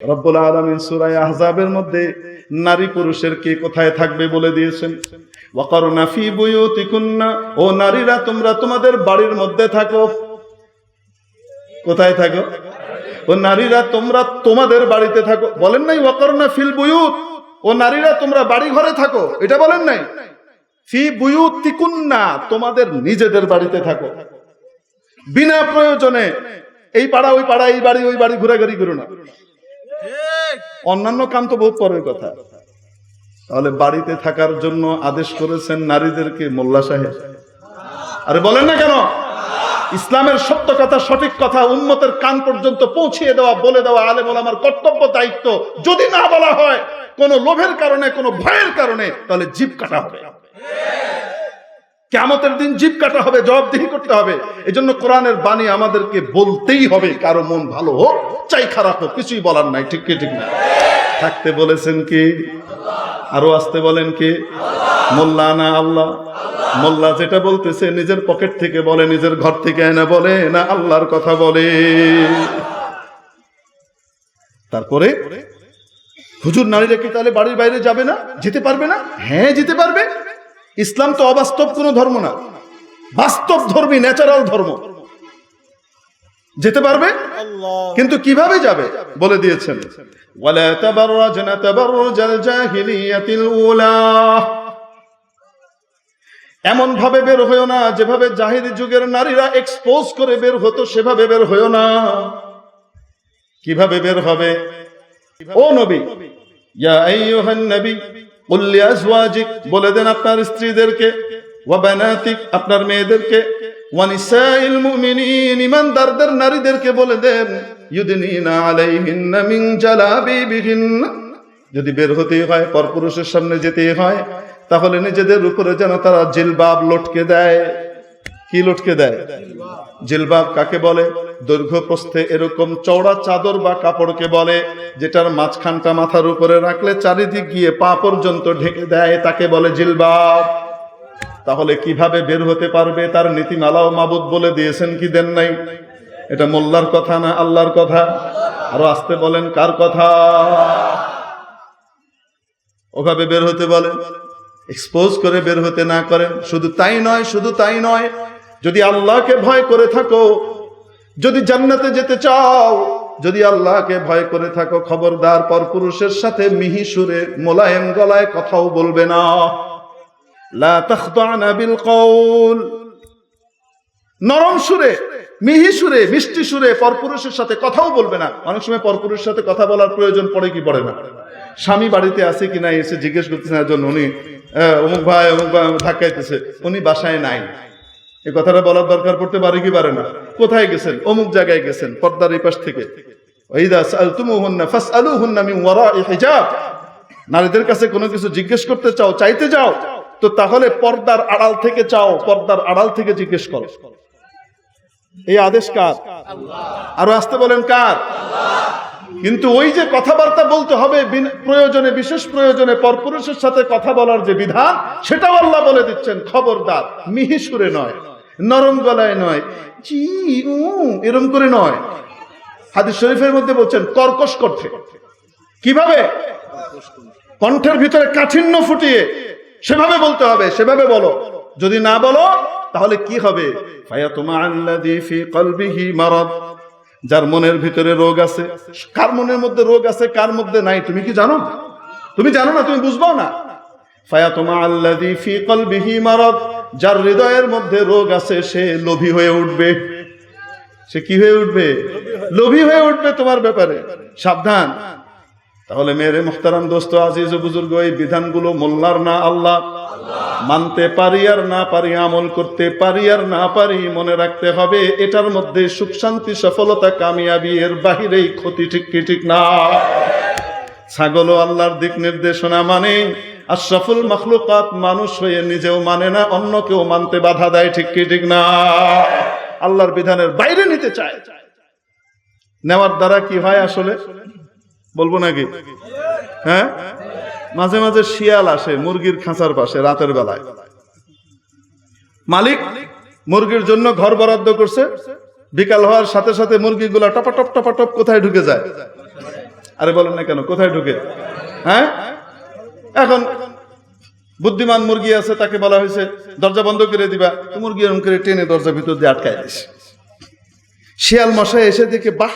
রব্বুল আলামিন সূরা আহজাবের মধ্যে নারী পুরুষের কে কোথায় থাকবে বলে দিয়েছেন? ও নারীরা, তোমরা তোমাদের বাড়ির মধ্যে থাকো। কোথায় থাকো? ও নারীরা, তোমরা তোমাদের বাড়িতে থাকো। বলেন নাই ফিল বুয়ুত ও নারীরা, তোমরা বাড়ি ঘরে থাকো। এটা বলেন নাই। ফি বুয়ুতিকুন্না তোমাদের নিজেদের বাড়িতে থাকো। বিনা প্রয়োজনে, এই পাড়া, ওই পাড়া, এই বাড়ি, ওই বাড়ি, ঘোরাঘুরি করো না। অন্যান্য কাম তো বহুত পরের কথা। তাহলে বাড়িতে থাকার জন্য আদেশ করেছেন নারীদেরকে মোল্লা সাহেব। আরে বলেন না কেন? ইসলামের সত্য কথা, সঠিক কথা উন্মতের কান পর্যন্ত পৌঁছিয়ে দেওয়া, বলে দেওয়া আলে আমার কর্তব্য, দায়িত্ব। যদি না বলা হয়, কোন লোভের কারণে, কোনো ভয়ের কারণে, তাহলে জীব কাটা হবে। কেমতের দিন জীব কাটা হবে, জবাবদিহি করতে হবে। এই জন্য কোরআনের বাণী আমাদেরকে বলতেই হবে, কারও মন ভালো হোক, চাই খারাপ হোক, কিছুই বলার নাই, ঠিক কি, ঠিক না? থাকতে বলেছেন কি? আরও আসতে বলেন কি? মোল্লা না আল্লাহ। মোল্লা যেটা বলতেছে, নিজের পকেট থেকে বলে, নিজের ঘর থেকে এনে বলে, না আল্লাহর কথা বলে। তারপরে, হুজুর নারীরা কি তাহলে বাড়ির বাইরে যাবে না? যেতে পারবে না? হ্যাঁ যেতে পারবে। ইসলাম তো অবাস্তব কোনো ধর্ম না। বাস্তব ধর্মী ন্যাচারাল ধর্ম। যেতে পারবে? কিন্তু কীভাবে যাবে? বলে দিয়েছেন। এমন ভাবে বের হয়েও না যেভাবে জাহিরি যুগের নারীরা এক্সপোজ করে বের হতো সেভাবে বের হয়েও না। কীভাবে বের হবে? ও নবী ইয়া আইয়ুহান নবী কুল লিআজওয়াজিক বলে দেন আপনার স্ত্রীদেরকে। ওয়া বানাতিক আপনার মেয়েদেরকে। ওয়া নিসাইল মুমিনিন, ইমানদারদের নারীদেরকে বলে দেন, ইউদিনিনা আলাইহিন্না মিন জালাবিবিহিন্না। যদি বের হতেই হয়, পরপুরুষের সামনে যেতেই হয়, তাহলে নিজেদের উপরে যেন তারা জিলবাব লটকে দেয়। কি লটকে দেয়? জিলবাব কাকে বলে? দৈর্ঘ্য প্রস্থে এরকম চওড়া চাদর বা কাপড়কে বলে, যেটার মাঝখানটা মাথার উপরে রাখলে চারিদিক গিয়ে পা পর্যন্ত ঢেকে দেয়, তাকে বলে জিলবাব। তাহলে কীভাবে বের হতে পারবে? তার নীতিমালাও মাবুদ বলে দিয়েছেন, কি দেন নাই? এটা মোল্লার কথা না আল্লাহর কথা? আরও আসতে বলেন, কার কথা? ওভাবে বের হতে বলে এক্সপোজ করে বের হতে না করেন। শুধু তাই নয়, শুধু তাই নয় যদি আল্লাহকে ভয় করে থাকো, যদি জান্নাতে যেতে চাও, যদি আল্লাহকে ভয় করে থাকো, খবরদার পর পুরুষের সাথে মিহি সুরে, মোলায়েম গলায় কথাও বলবে না। নরম সুরে, মিহি সুরে, মিষ্টি সুরে পরপুরুষের সাথে কথাও বলবে না। অনেক সময় পরপুরুষের সাথে কথা বলার প্রয়োজন পড়ে কি পড়ে না? স্বামী বাড়িতে আছে কি নাই, এসে জিজ্ঞেস করতেছে না জন্য উনি অমুক ভাই অমুক ভাই, ধাক্কাইতেছে। উনি বাসায় নাই। এই কথাটা বলার দরকার পড়তে পারে কি পারে না। কোথায় গেছেন? অমুক জায়গায় গেছেন, পর্দার এই পাশ থেকে। নারীদের কাছে কোনো কিছু জিজ্ঞেস করতে চাও, চাইতে যাও, তো তাহলে পর্দার আড়াল থেকে চাও, পর্দার আড়াল থেকে জিজ্ঞেস করো। এই আদেশ কার? আরও আসতে বলেন কার? কিন্তু ওই যে কথাবার্তা বলতে হবে প্রয়োজনে, বিশেষ প্রয়োজনে, পরপুরুষের সাথে কথা বলার যে বিধান, সেটাও আল্লাহ বলে দিচ্ছেন, খবরদার মিহি সুরে নয়। নরম গলায় নয়। জি, উ, এরম করে নয়। হাদিস শরীফের মধ্যে বলছেন, কর্কশ কণ্ঠে। কীভাবে? কণ্ঠের ভিতরে কাঠিন্য ফুটিয়ে সেভাবে বলতে হবে, সেভাবে বলো। যদি না বলো, তাহলে কি হবে? যার মনের ভিতরে রোগ আছে, কার মনের মধ্যে রোগ আছে, কার মধ্যে নাই, তুমি কি জানো? তুমি জানো না, তুমি বুঝবাও না। ফায়াতুমা আল্লাযী ফি কলবিহি মারাদ। যার হৃদয়ের মধ্যে রোগ আছে, সে লোভী হয়ে উঠবে। সে কি হয়ে উঠবে? লোভী হয়ে উঠবে তোমার ব্যাপারে। সাবধান। তাহলে মেরে মুখতারাম দোস্ত, আজিজ বুজুর্গ, এই বিধানগুলো মোল্লার না আল্লাহ। মানতে পারি আর না পারি, আমল করতে পারি আর না পারি, মনে রাখতে হবে, এটার মধ্যে সুখ শান্তি, সফলতা, কামিয়াবি, এর বাহিরেই ক্ষতি ঠিক কি ঠিক না। ছাগলও আল্লাহর দিক নির্দেশনা মানে আশরাফুল মখলুকাত মানুষ হয়ে নিজেও মানে না, অন্য কেউ মানতে বাধা দেয়, ঠিক কি, ঠিক না? আল্লাহর বিধানের বাইরে নিতে চায়। নেওয়ার দ্বারা কি হয় আসলে? বলব নাকি? হ্যাঁ? মাঝে মাঝে শিয়াল আসে মুরগির খাঁচার পাশে রাতের বেলায়। মালিক মুরগির জন্য ঘর বরাদ্দ করছে। বিকাল হওয়ার সাথে সাথে মুরগিগুলা টপাটপ টপাটপ কোথায় ঢুকে যায়? আরে বলেন না কেন, কোথায় ঢুকে? হ্যাঁ? এখন বুদ্ধিমান মুরগি আছে, তাকে বলা হয়েছে, দরজা বন্ধ করে দিবা। মুরগি এরকম করে টেনে দরজা ভিতর দিয়ে আটকায় দিস। শিয়াল মশাই এসে দেখে, বাহ,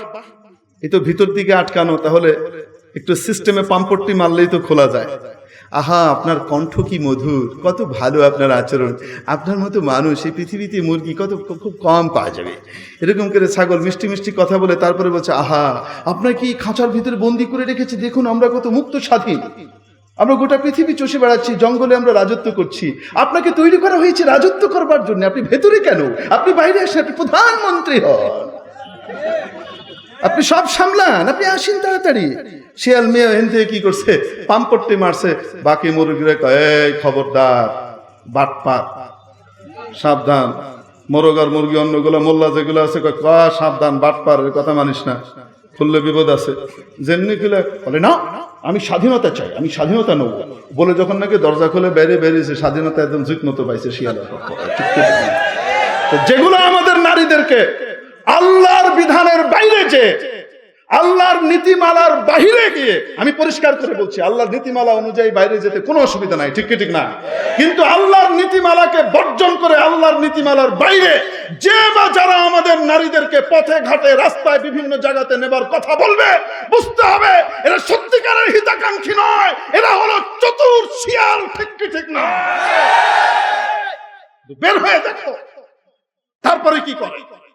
এই তো ভিতর দিকে আটকানো, তাহলে একটু সিস্টেমে পাম্পটটি মারলেই তো খোলা যায়। আহা, আপনার কণ্ঠ কি মধুর, কত ভালো আপনার আচরণ। আপনার মতো মানুষ এই পৃথিবীতে মুরগি কত, খুব কম পাওয়া যাবে। এরকম করে ছাগল মিষ্টি মিষ্টি কথা বলে, তারপরে বলছে, আহা, আপনার কি খাঁচার ভিতরে বন্দি করে রেখেছে? দেখুন, আমরা কত মুক্ত স্বাধীন। আমরা গোটা পৃথিবী চষে বেড়াচ্ছি, জঙ্গলে আমরা রাজত্ব করছি। আপনাকে তৈরি করা হয়েছে রাজত্ব করবার জন্য। আপনি ভেতরে কেন? আপনি বাইরে আসেন আপনি প্রধানমন্ত্রী হন। আপনি সব সামলান, আপনি আসেন তাড়াতাড়ি। শিয়াল মেয়ে এন থেকে কি করছে? পাম্পট্টি মারছে। বাকি মুরগিরা কয় খবরদার বাটপাত সাবধান। মোরগ আর মুরগি অন্যগুলো, মোল্লা যেগুলো আছে, কয় সাবধান, বাটপার কথা মানিস না। খুললে বিপদ আছে। যেমনি খুলে বলে, না, আমি স্বাধীনতা চাই, আমি স্বাধীনতা নেব। বলে যখন নাকি দরজা খুলে বেরিয়ে বেরিয়েছে, স্বাধীনতা একদম যুগ্নত পাইছে শিয়ালের যেগুলো আমাদের নারীদেরকে আল্লাহর বিধানের বাইরে যে আল্লাহর নীতিমালার বাহিরে গিয়ে আমি পরিষ্কার করে বলছি, আল্লাহর নীতিমালা অনুযায়ী বাইরে যেতে কোনো অসুবিধা নাই, ঠিক ঠিক না? কিন্তু আল্লাহর নীতিমালাকে বর্জন করে আল্লাহর নীতিমালার বাইরে যে বা যারা আমাদের নারীদেরকে পথে, ঘাটে, রাস্তায়, বিভিন্ন জায়গাতে নেবার কথা বলবে, বুঝতে হবে এরা সত্যিকারের হিতাকাঙ্ক্ষী নয়, এরা হলো চতুর শিয়াল, ঠিক ঠিক না? বের হয়ে দেখো, তারপরে কি করে?